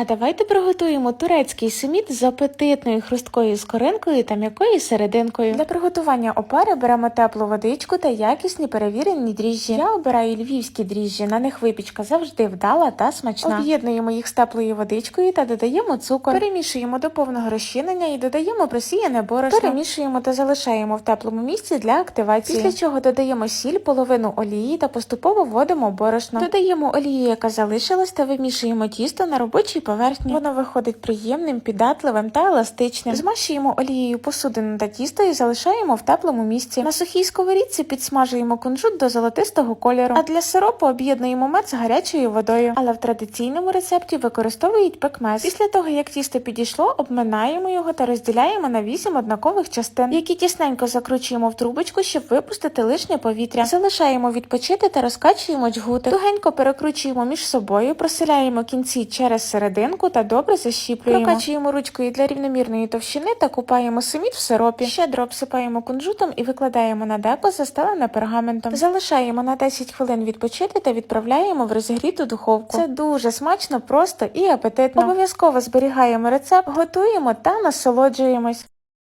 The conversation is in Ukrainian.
А давайте приготуємо турецький суміт з апетитною хрусткою скоринкою та м'якою серединкою. Для приготування опари беремо теплу водичку та якісні перевірені дріжджі. Я обираю львівські дріжджі, на них випічка завжди вдала та смачна. Об'єднуємо їх з теплою водичкою та додаємо цукор. Перемішуємо до повного розчинення і додаємо просіяне борошно. Перемішуємо та залишаємо в теплому місці для активації. Після чого додаємо сіль, половину олії та поступово вводимо борошно. Додаємо олію, яка залишилась, та вимішуємо тісто на робочій поверхні. Воно виходить приємним, піддатливим та еластичним. Змащуємо олією посудину та тісто і залишаємо в теплому місці. На сухій сковорідці підсмажуємо кунжут до золотистого кольору. А для сиропу об'єднуємо мед з гарячою водою. Але в традиційному рецепті використовують пекмез. Після того, як тісто підійшло, обминаємо його та розділяємо на 8 однакових частин, які тісненько закручуємо в трубочку, щоб випустити лишнє повітря. Залишаємо відпочити та розкачуємо джгути. Тугенько перекручуємо між собою, проселяємо кінці через серединку та добре защіплюємо. Прокачуємо ручкою для рівномірної товщини та купаємо суміт в сиропі. Щедро обсипаємо кунжутом і викладаємо на деко, застелене пергаментом. Залишаємо на 10 хвилин відпочити та відправляємо в розігріту духовку. Це дуже смачно, просто і апетитно. Обов'язково зберігаємо рецепт, готуємо та насолоджуємось.